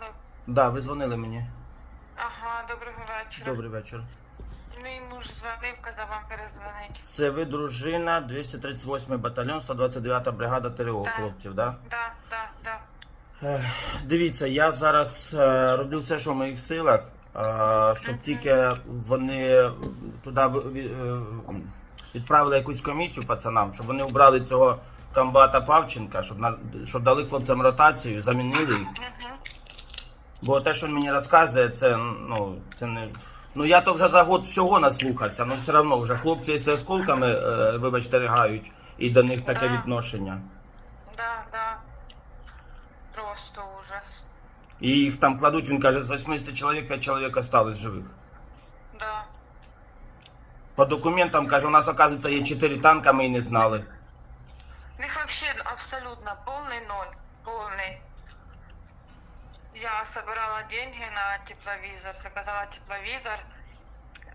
Алло. Да, ви дзвонили мені. Ага, доброго вечора. Добрий вечір. Мій муж дзвонив, казав вам перезвонить. Це ви дружина 238 батальйон, 129 бригада ТРО Так. хлопців, да? Да, да, да. Ех, Дивіться, я зараз е, роблю все, що в моїх силах, е, щоб Мгм. тільки вони туди ви- е, відправили якусь комісію пацанам, щоб вони убрали цього комбата Павченка, щоб, на, щоб дали хлопцям ротацію, замінили їх. Бо те, що він мені розказує, це ну це не. Ну я то вже за год всього наслухався, але все одно вже хлопці, якщо осколками, е, вибачте, ригають, і до них таке Да. відношення. Да, да. Просто ужас. І їх там кладуть, він каже, з 80 чоловік 5 чоловік осталось живих. Да. По документам каже, у нас, оказується, є 4 танка, ми і не знали. У них вообще абсолютно полный ноль. Полный. Я собирала деньги на тепловизор, заказала тепловизор.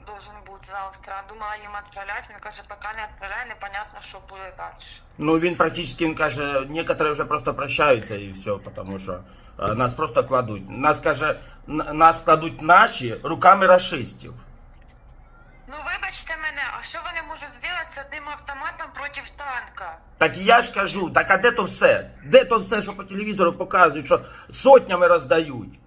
Должен быть завтра. Думала їм відправляти. Він каже, поки не відправляй, непонятно, що буде далі. Ну він практично він каже, некоторі вже просто прощаються і все, тому що е, нас просто кладуть. Нас каже, н- нас кладуть наші руками расистів. Ну вибачте мене, а що вони можуть зробити з одним автоматом проти танка? Так я ж кажу, так а де то все? Де то все, що по телевізору показують, що сотнями роздають?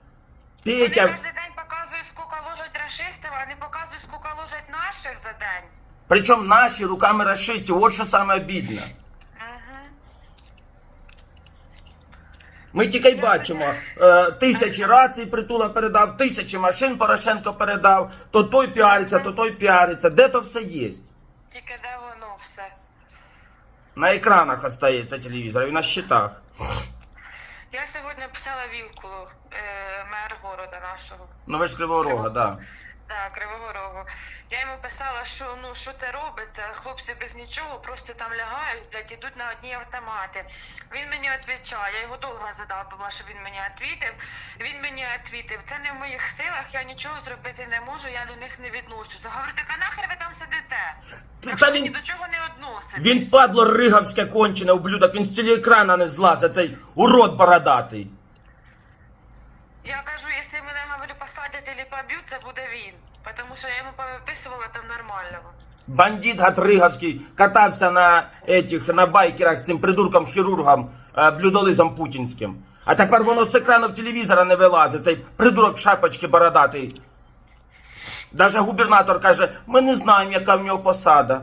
Вони кожен день показують, скільки ложать рашистів, а не показують, скільки ложать наших за день. причому наші руками расистів, от що саме обідне. Угу. Ми тільки й бачимо, е, тисячі рацій притула передав, тисячі машин Порошенко передав, то той піариться, то той піариться. Де то все є? Тільки де воно все. На екранах остається телевізор і на щитах. Я сьогодні писала Вілкулу, е, мер города нашого. Ну ви ж Кривого Рога, да. Да, Кривого Рогу. Я йому писала, що ну що це робиться, хлопці без нічого, просто там лягають, блядь, ідуть на одні автомати. Він мені відповідає, я його довго задавала, що він мені відповідав. Він мені відповідав, це не в моїх силах, я нічого зробити не можу, я до них не відношуся. Говорю, так а нахер ви там сидите? Та Якщо ви він- ні до чого не відноситесь. Він падло риговське кончене ублюдок, він з цілі екрана не злазить, цей урод бородатий. Я кажу, якщо мене або поб'ють, це буде він. Тому що я йому повиписувала там нормального. Бандит Гатриговський катався на этих, на байкерах з цим придурком-хірургом, е, блюдолизом путінським. А тепер воно з екрану телевізора не вилазить, цей придурок шапочки бородатий. Даже губернатор каже, ми не знаємо, яка в нього посада.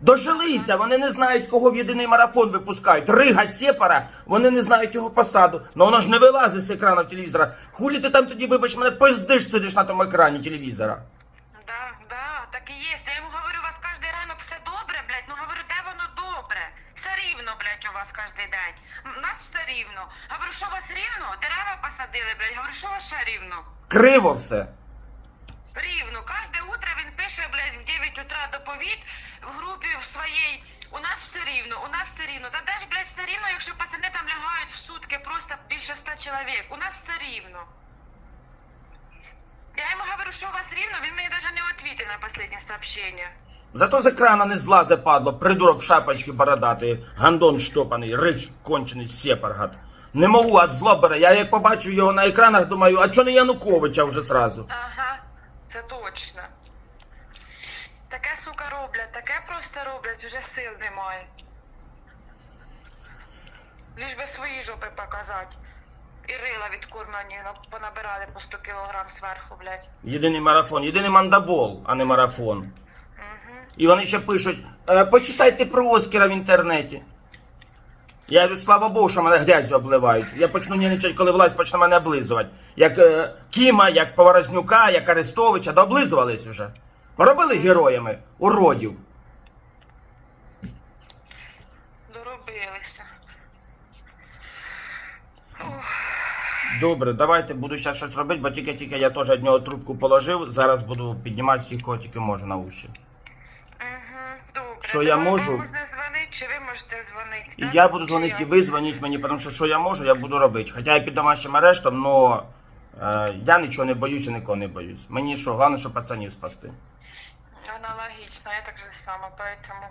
Дожилися, вони не знають, кого в єдиний марафон випускають. Рига Сєпара, вони не знають його посаду. Ну воно ж не вилазить з екрану телевізора. Хулі ти там тоді, вибач мене, пиздиш сидиш на тому екрані телевізора. Да, да, так і є. Я йому говорю, у вас кожен ранок все добре, блядь. Ну говорю, де воно добре? Все рівно, блядь, у вас кожен день. У нас все рівно. Говорю, що у вас рівно? Дерева посадили, блядь. Говорю, що у вас ще рівно? Криво все. Рівно. Кожне утро він пише, блядь, в 9 утра доповідь в групі в своїй. У нас все рівно, у нас все рівно. Та де ж, блядь, все рівно, якщо пацани там лягають в сутки просто більше ста чоловік. У нас все рівно. Я йому говорю, що у вас рівно, він мені навіть не відповідає на останнє сообщення. Зато з екрана не злазе падло, придурок шапочки бородатий, гандон штопаний, рич кончений сепаргат. Не можу от злобера. Я як побачу його на екранах, думаю, а чого не Януковича вже зразу? Ага, це точно. Таке, сука, роблять, таке просто роблять, вже сил немає. Ліж би свої жопи показати. І рила відкормлені, на- понабирали по 100 кілограм зверху, блядь. Єдиний марафон, єдиний мандабол, а не марафон. Угу. І вони ще пишуть, «Е, почитайте про Оскара в інтернеті. Я говорю, слава Богу, що мене грязю обливають. Я почну нервничати, коли власть почне мене облизувати. Як е, Кіма, як Поворознюка, як Арестовича, да облизувались уже. Робили героями уродів. Доробилися. Добре, давайте буду зараз щось робити, бо тільки-тільки я теж одного трубку положив. Зараз буду піднімати всіх, кого тільки можу на уші. Угу, добре. Що я можу? можна дзвонити, чи ви можете дзвонити? І так? я буду Чи дзвонити, і ви дзвоніть мені, тому що що я можу, я буду робити. Хоча я під домашнім арештом, але я нічого не боюся, нікого не боюсь. Мені що, головне, щоб пацанів спасти. Аналогично, я так же сама, поэтому...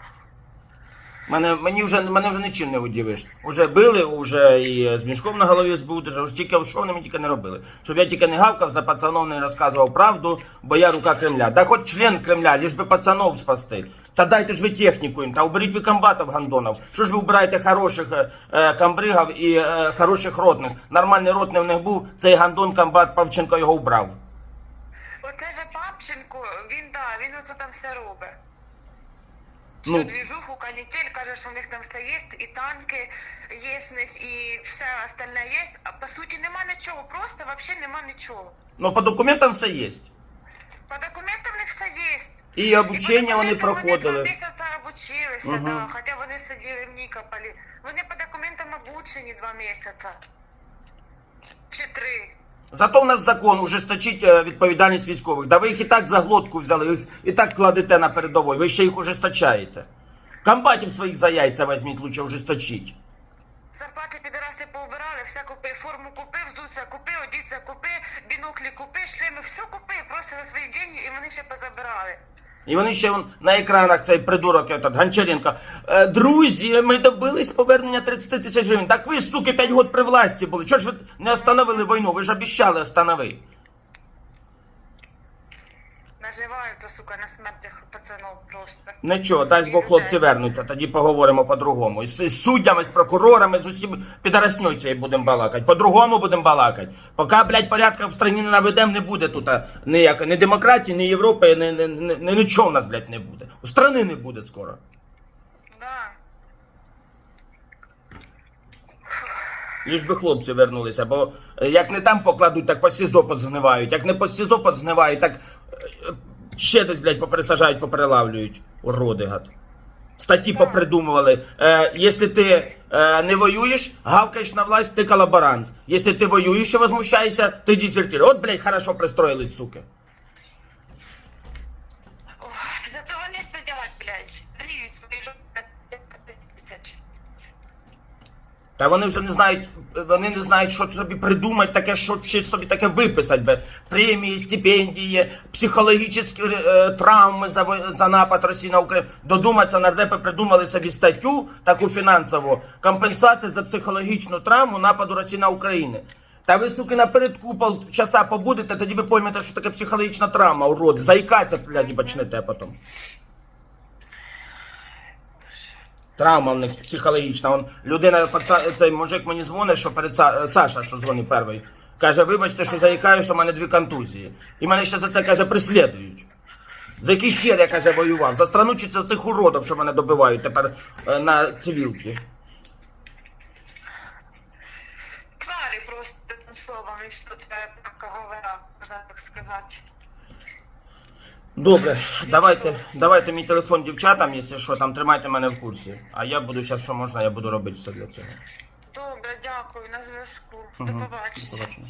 Мене, мені вже, мене вже нічим не удивиш. Уже били, уже і з мішком на голові збудеш, вже тільки що вони мені тільки не робили. Щоб я тільки не гавкав, за пацанов не розказував правду, бо я рука Кремля. Да хоч член Кремля, лиш би пацанов спасти. Та дайте ж ви техніку їм, та уберіть ви комбатів гандонов. Що ж ви убираєте хороших е, е, комбригів і е, хороших ротних? Нормальний ротний в них був, цей гандон комбат Павченко його убрав. Оце же Папченко, він да, він оце там все робить. Ну. Всю двіжуху, канітель, каже, що в них там все є, і танки є в них, і все остальне є. А по суті нема нічого, просто взагалі нема нічого. Ну по документам все є. По документам в них все є. І обучення по вони документам Вони проходили. два місяці обучилися, Мгм. да, хоча вони сиділи в Нікополі. Вони по документам обучені два місяці. Чи три. Зато в нас закон ужесточить е, відповідальність військових. Да ви їх і так за глотку взяли, їх і так кладете на передовой, ви ще їх ужесточаєте. Комбатів своїх за яйця візьміть, лучше ужесточіть. Зарплати підараси поубирали, все купи, форму купи, взуться купи, одіться купи, біноклі купи, шлеми, все купи, просто на свої деньги, і вони ще позабирали. І вони ще вон, на екранах цей придурок этот, Гончаренко. «Е, Друзі, ми добились повернення 30 тисяч гривень. Так ви, суки, 5 років при власті були. Чого ж ви не остановили війну? Ви ж обіщали остановити. Наживаються, сука, на смертях пацанов просто. Нічого, дасть Бог хлопці вернуться, тоді поговоримо по-другому. І з, з суддями, з прокурорами, з усім підоросньою цією будемо балакати. По-другому будемо балакати. Поки, блядь, порядка в страні не наведемо, не буде тут а, ніяк, ні демократії, ні Європи, ні, ні, ні, ні, нічого в нас, блядь, не буде. У страни не буде скоро. Да. Ліж би хлопці вернулися, бо е, як не там покладуть, так по СІЗО подзгнивають. Як не по СІЗО подзгнивають, так ще десь, блядь, попересажають, поперелавлюють. Уроди, гад. Статті попридумували. Е, якщо ти е, не воюєш, гавкаєш на власть, ти колаборант. Якщо ти воюєш і возмущаєшся, ти дізертир. От, блядь, хорошо пристроїлись, суки. Та вони вже не знають, вони не знають, що собі придумати, таке, що собі таке виписати. Премії, стипендії, психологічні е, травми за, за напад Росії на Україну. Додуматься, нардепи придумали собі статтю, таку фінансову, компенсація за психологічну травму нападу Росії на Україну. Та ви, суки, напередку полчаса побудете, тоді ви поймете, що таке психологічна травма, уроди. Заїкатися, блядь, почнете потім. Травма в них психологічна. Он, людина, цей мужик мені дзвонить, що перед Са- Саша, що дзвонить перший. Каже, вибачте, що заїкаю, що в мене дві контузії. І мене ще за це каже, прислідують. За який хер я каже воював? За страну чи за цих уродів, що мене добивають тепер е, на цивілки? Твари просто словом, і що це така говоря, можна так сказати. Добре, давайте, давайте мій телефон дівчатам, якщо що, там тримайте мене в курсі. А я буду зараз, що можна, я буду робити все для цього. Добре, дякую, на зв'язку. До Мгм. побачення. До побачення.